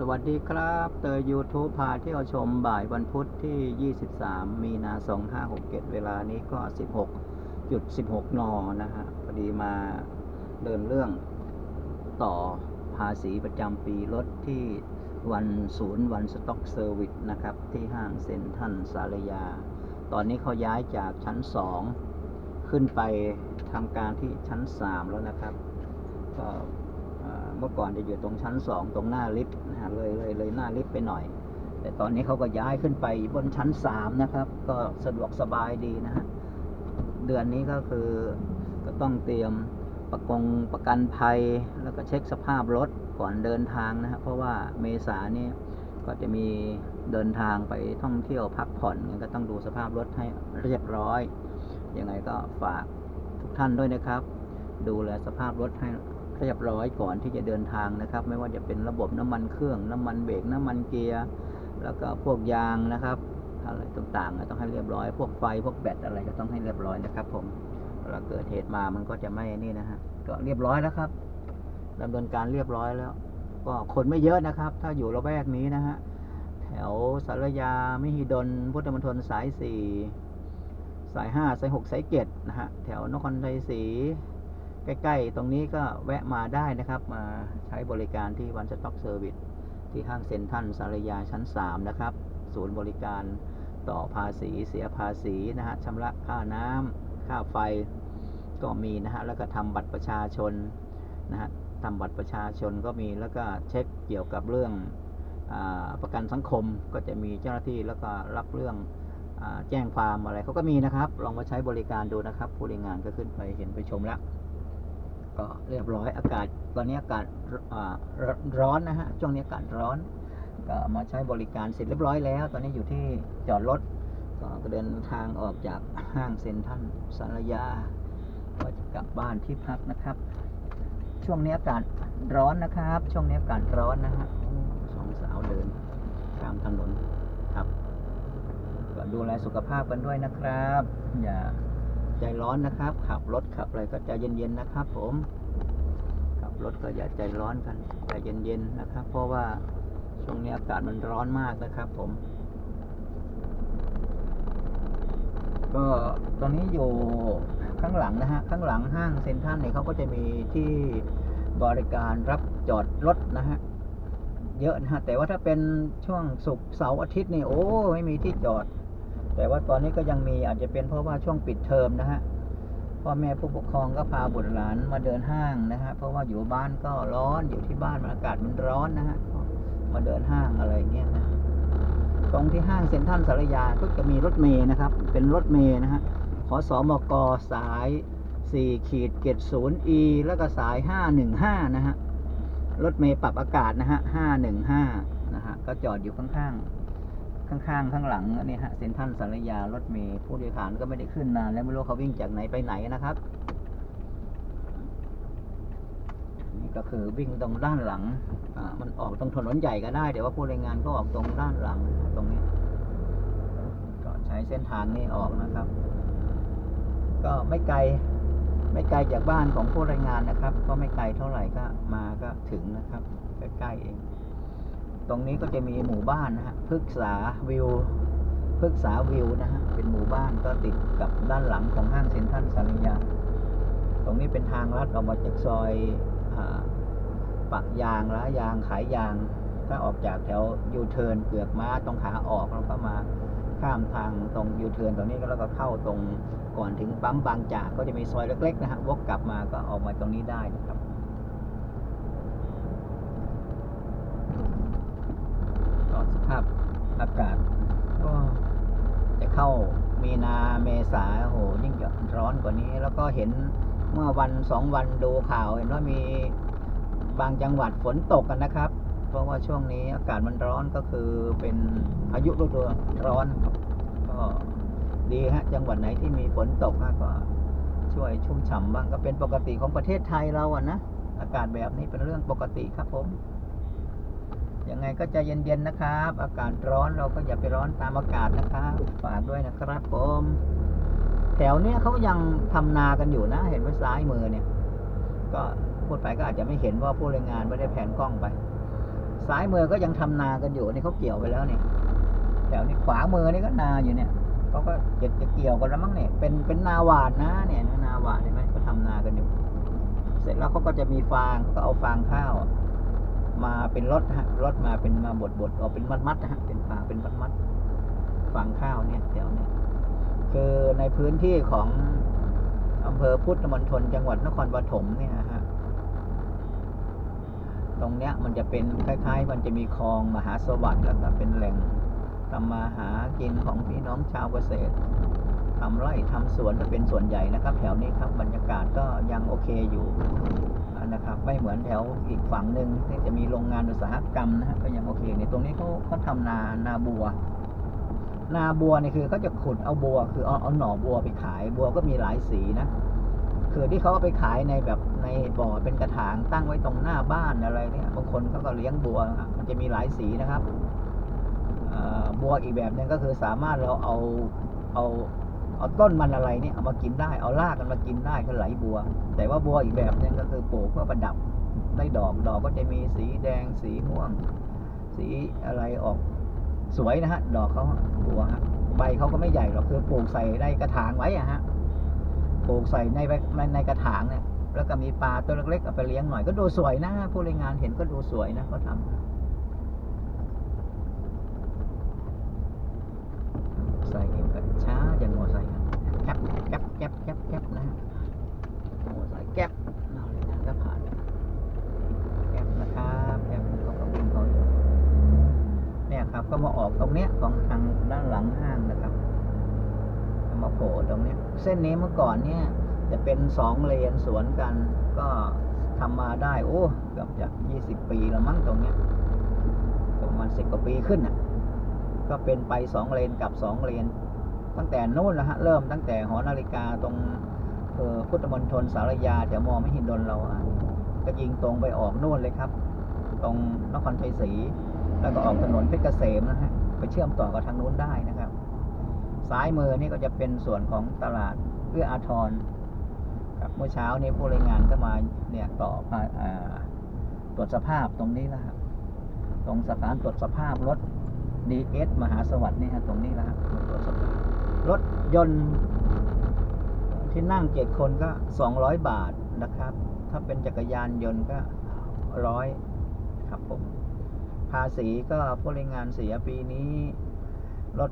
สวัสดีครับเตย YouTube พาเที่ยวชมบ่ายวันพุธที่ 23 มีนา 2567 เวลานี้ก็ 16.16 น นะฮะ พอดีมาเดินเรื่องต่อภาษีประจำปีรถที่วันศูนย์วันสต็อกเซอร์วิสนะครับ ที่ห้างเซ็นทรัลสารยา ตอนนี้เขาย้ายจากชั้น 2 ขึ้นไปทำการที่ชั้น 3 แล้วนะครับก็ เมื่อก่อนจะอยู่ตรงชั้น2ตรงหน้าลิฟต์นะฮะเลยเลยเลยหน้าลิฟต์ไปหน่อย แต่ตอนนี้เขาก็ย้ายขึ้นไปบนชั้น3นะครับ ก็สะดวกสบายดีนะฮะเดือนนี้ก็คือก็ต้องเตรียมประกงประกันภัย แล้วก็เช็คสภาพรถก่อนเดินทางนะฮะเพราะว่าเมษาเนี่ยก็จะมีเดินทางไปท่องเที่ยวพักผ่อนงั้นก็ต้องดูสภาพรถให้เรียบร้อยยังไงก็ฝากทุกท่านด้วยนะครับ ดูแลสภาพรถให้ เรียบร้อยก่อนที่จะเดินทางนะครับ ไม่ว่าจะเป็นระบบน้ำมันเครื่อง น้ำมันเบรกน้ำมันเกียร์แล้วก็พวกยางนะครับอะไรต่างๆก็ต้องให้เรียบร้อย พวกไฟพวกแบตอะไรก็ต้องให้เรียบร้อยนะครับ ผมเวลาเกิดเหตุมามันก็จะไม่นี่นะฮะก็เรียบร้อยแล้วครับดำเนินการเรียบร้อยแล้ว ก็คนไม่เยอะนะครับ ถ้าอยู่ละแวกนี้นะฮะแถวสารยามิหิดล พุทธมณฑลสายสี่สายห้าสายหกสายเจ็ดนะฮะ แถวนครชัยศรี ใกล้ ๆ ตรงนี้ก็แวะมาได้นะครับ มาใช้บริการที่วันสต็อกเซอร์วิสที่ห้างเซ็นทรัลสารยาชั้น 3 นะครับ ศูนย์บริการต่อภาษีเสียภาษีนะฮะชำระค่าน้ำค่าไฟก็มีนะฮะ แล้วก็ทำบัตรประชาชนนะฮะทำบัตรประชาชนก็มีแล้วก็เช็คเกี่ยวกับเรื่องอประกันสังคมก็จะมีเจ้าหน้าที่แล้วก็รับเรื่องอแจ้งความอะไรเขาก็มีนะครับ ลองมาใช้บริการดูนะครับ ผู้ริงานก็ขึ้นไปเห็นไปชมแล้ว ก็เรียบร้อยอากาศตอนนี้อากาศร้อนนะฮะช่วงนี้อากาศร้อน ก็มาใช้บริการเสร็จเรียบร้อยแล้ว ตอนนี้อยู่ที่จอดรถก็เดินทางออกจากห้างเซ็นทรัลสารยาก็จะกลับบ้านที่พักนะครับ ช่วงนี้อากาศร้อนนะครับ ช่วงนี้อากาศร้อนนะฮะสองสาวเดินตามถนนครับก็ดูแลสุขภาพกันด้วยนะครับ อย่า ใจร้อนนะครับ ขับรถขับอะไรก็ใจเย็นๆนะครับ ผม ขับรถก็อย่าใจร้อนกันใจเย็นๆนะครับ เพราะว่าช่วงนี้อากาศมันร้อนมากนะครับ ผม ก็ตอนนี้อยู่ข้างหลังนะฮะข้างหลังห้างเซ็นทรัลเนี่ยเขาก็จะมีที่บริการรับจอดรถนะฮะเยอะนะฮะแต่ว่าถ้าเป็นช่วงศุกร์เสาร์อาทิตย์นี่โอ้ไม่มีที่จอด แต่ว่าตอนนี้ก็ยังมีอาจจะเป็นเพราะว่าช่วงปิดเทอมนะฮะพ่อแม่ผู้ปกครองก็พาบุตรหลานมาเดินห้างนะฮะเพราะว่าอยู่บ้านก็ร้อนอยู่ที่บ้านอากาศมันร้อนนะฮะมาเดินห้างอะไรเงี้ยนะตรงที่ห้างเซ็นทรัลสารยาก็จะมีรถเมย์นะครับ เป็นรถเมย์นะฮะขอสอมกสาย4ขีดเกตศูนย์ E แล้วก็สาย 515 นะฮะ รถเมย์ปรับอากาศนะฮะ 515 นะฮะ ก็จอดอยู่ข้างๆ ข้างๆ ข้างหลังนี่ฮะเซ็นทรัลสารยารถเมล์ผู้โดยสารก็ไม่ได้ขึ้นนานแล้วไม่รู้เขาวิ่งจากไหนไปไหนนะครับ นี่ก็คือวิ่งตรงด้านหลังอ่ามันออกตรงถนนใหญ่ก็ได้แต่ว่าผู้แรงงานก็ออกตรงด้านหลังตรงนี้ก็ใช้เส้นทางนี้ออกนะครับ ก็ไม่ไกลไม่ไกลจากบ้านของผู้แรงงานนะครับ ก็ไม่ไกลเท่าไหร่ก็มาก็ถึงนะครับใกล้ๆเอง ตรงนี้ก็จะมีหมู่บ้านนะฮะพฤกษาวิวพฤกษาวิวนะฮะเป็นหมู่บ้านก็ติดกับด้านหลังของห้างเซ็นทรัลสารยา ตรงนี้เป็นทางลัดออกมาจากซอยอปักยางร้ายางขายยาง ถ้าออกจากแถวยูเทิร์นเกือกม้าตรงขาออกแล้วก็มาข้ามทางตรงยูเทิร์นตรงนี้ก็แล้วก็เข้าตรงก่อนถึงปั๊มบางจากก็จะมีซอยเล็กๆนะฮะวกกลับมาก็ออกมาตรงนี้ได้นะครับ ก็ส ภาพอากาศก็จะเข้ามีนาเมษาโหยิ่งจะร้อนกว่านี้ แล้วก็เห็นเมื่อวันสองวันดูข่าวเห็นว่ามีบางจังหวัดฝนตกกันนะครับ เพราะว่าช่วงนี้อากาศมันร้อนก็คือเป็นพายุฤดูร้อนก็ดีฮะจังหวัดไหนที่มีฝนตกก็ช่วยชุ่มฉ่ำบ้างก็เป็นปกติของประเทศไทยเราอะนะอากาศแบบนี้เป็นเรื่องปกติครับผม ยังไงก็จะเย็นๆนะครับ อากาศร้อนเราก็อย่าไปร้อนตามอากาศนะครับฝากด้วยนะครับผมแถวเนี้ยเขายังทำนากันอยู่นะ เห็นไว้ซ้ายมือเนี่ย ก็พูดไปก็อาจจะไม่เห็นเพราผู้แรงงานไม่ได้แผนกล้องไป ซ้ายมือก็ยังทำนากันอยู่นี่เขาเกี่ยวไปแล้วเนี่ยแถวนี้ขวามือนี่ก็นาอยู่เนี่ยเขาก็จะจะเกี่ยวกันแล้วมั้งเนี่ยเป็นเป็นนาหวานนะเนี่ยนาหวานเห็นไหมเขาทำนากันอยู่ เสร็จแล้วเขาก็จะมีฟางก็เอาฟางข้าว มาเป็นรถฮะรถมาเป็นมาบดบดๆออกเป็นมัดมัดๆนะฮะเป็นฟางเป็นมัดมัดฟางข้าวเนี่ยแถวเนี่ยคือในพื้นที่ของอำเภอพุทธมณฑลจังหวัดนครปฐมเนี่ยฮะตรงเนี้ยมันจะเป็นคล้าย ๆ มันจะมีคลองมหาสวัสดิ์แล้วก็เป็นแหล่งทำมาหากินของพี่น้องชาวเกษตรทำไร่ทำสวนจะเป็นส่วนใหญ่นะครับ แถวนี้ครับบรรยากาศก็ยังโอเคอยู่ นะครับ ไม่เหมือนแถวอีกฝั่งหนึ่งที่จะมีโรงงานอุตสาหกรรมนะฮะก็ยังโอเคในตรงนี้เขาเขาทำนานาบัว นาบัวนี่คือเขาจะขุดเอาบัว คือเอาเอาหน่อบัวไปขายบัวก็มีหลายสีนะคือที่เขาเอาไปขายในแบบในบ่อเป็นกระถางตั้งไว้ตรงหน้าบ้านอะไรเนี่ยบางคนเขาก็เลี้ยงบัวมันจะมีหลายสีนะครับบัวอีกแบบหนึงก็คือสามารถเราเอาเอา เอาต้นมันอะไรเนี่ยเอามากินได้ เอารากกันมากินได้ก็ไหลบัว แต่ว่าบัวอีกแบบหนึงก็คือปลูกเพื่อประดับได้ดอกดอกก็จะมีสีแดงสีม่วง สีอะไรออกสวยนะฮะ ดอกเขาบัวฮะใบเขาก็ไม่ใหญ่หรอกคือปลูกใส่ในกระถางไว้อะฮะปลูกใส่ในในในกระถางเนี่ยแล้วก็มีปลาตัวเล็กๆเอาไปเลี้ยงหน่อยก็ดูสวยนะผู้รายงานเห็นก็ดูสวยนะเขาทำใส่เองก็ช้าอย่างหัวใส่แก๊บแก๊บแก๊บแก๊บแก๊บนะฮะหัวใส่แก๊บเราเลยนะก็ผ่านแก๊บนะครับแก๊บเขาก็วิ่งเขาอยู่เนี่ยครับ ก็มาออกตรงเนี้ยของทาง ด้านหลังห้างนะครับมาโผล่ตรงนี้ เส้นนี้เมื่อก่อนเนี่ย จะเป็นสองเลนสวนกัน ก็ทำมาได้ โอ้เกือบจะยี่สิบปีแล้วมั้งตรงนี้ประมาณสิบกว่าปีขึ้นอะ ก็เป็นไปสองเลนกับสองเลน ตั้งแต่นู้นนะฮะ เริ่มตั้งแต่หอนาฬิกาตรงเออพุทธมณฑลสารยาแถวมอไม่หินดนเราอะก็ยิงตรงไปออกนู่นเลยครับ ตรงนครชัยศรีแล้วก็ออกถนนเพชรเกษมนะฮะ ไปเชื่อมต่อกับทางนู้นได้นะครับ ซ้ายมือนี่ก็จะเป็นส่วนของตลาดเอื้ออาทรครับเมื่อเช้านี้ผู้รายงานก็มาเนี่ยต่อมาตรวจสภาพตรงนี้แล้วครับตรงสถานตรวจสภาพรถดีเอสมหาสวัสดิ์นี่ฮะตรงนี้แล้วครับตรวจสภาพรถยนต์ที่นั่งเจ็ดคนก็สองร้อยบาทนะครับ ถ้าเป็นจักรยานยนต์ก็ร้อยครับผม ภาษีก็ผู้รายงานเสียปีนี้รถ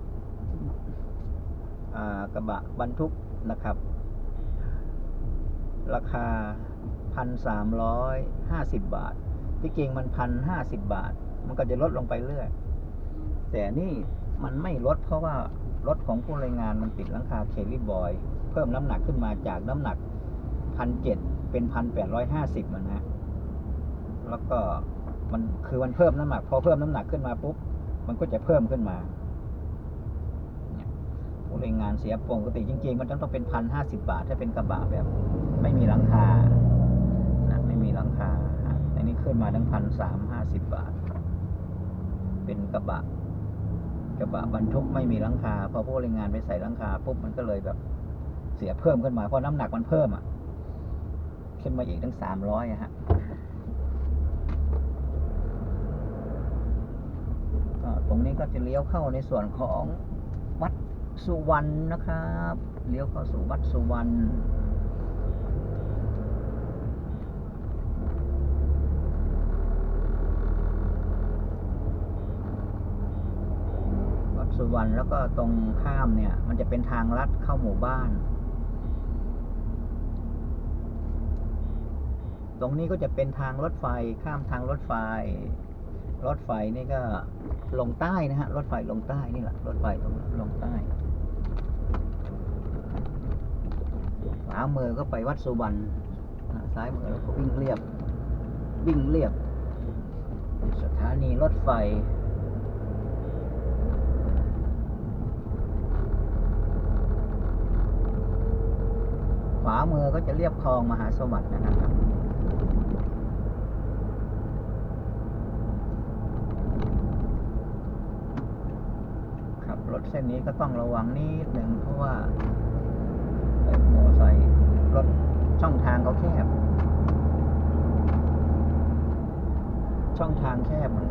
กระบะบรรทุกนะครับ ราคาพันสามร้อยห้าสิบบาท ที่จริงมันพันห้าสิบบาท มันก็จะลดลงไปเรื่อย แต่นี่มันไม่ลดเพราะว่ารถของผู้รายงานมันติดหลังคาเคลี่บอย เพิ่มน้ำหนักขึ้นมาจากน้ำหนักพันเจ็ดเป็นพันแปดร้อยห้าสิบมันนะแล้วก็ มันคือมันเพิ่มน้ำหนัก พอเพิ่มน้ำหนักขึ้นมาปุ๊บ มันก็จะเพิ่มขึ้นมาผู้รายงานเสียปกติจริงๆ มันต้องเป็นพันห้าสิบาท ถ้าเป็นกระบะแบบ ไม่มีหลังคานะไม่มีหลังคาอันนี้ขึ้นมาทั้งพันสามห้าสิบบาท เป็นกระบะ กระบะบรรทุกไม่มีหลังคา พอผู้รายงานไปใส่หลังคาปุ๊บมันก็เลยแบบเสียเพิ่มขึ้นมา เพราะน้ำหนักมันเพิ่มอะ ขึ้นมาอีกทั้งสามร้อยอะฮะก็ ตรงนี้ก็จะเลี้ยวเข้าในส่วนของวัดสุวรรณนะครับ เลี้ยวเข้าสู่วัดสุวรรณวัดสุวรรณแล้วก็ตรงข้ามเนี่ย มันจะเป็นทางลัดเข้าหมู่บ้าน ตรงนี้ก็จะเป็นทางรถไฟข้ามทางรถไฟ รถไฟนี่ก็ลงใต้นะฮะ รถไฟลงใต้นี่แหละ รถไฟตรงนั้ลงใต้ขวามือก็ไปวัดสุวรรณซ้ายมือก็วิ่งเรียบ วิ่งเรียบ สถานีรถไฟขวามือก็จะเรียบคลองมหาสวัสดิ์นะครับ ขับรถเส้นนี้ก็ต้องระวังนิดหนึ่งเพราะว่าเอ่อมอไซค์รถช่องทางเขาแคบ ช่องทางแคบมันก็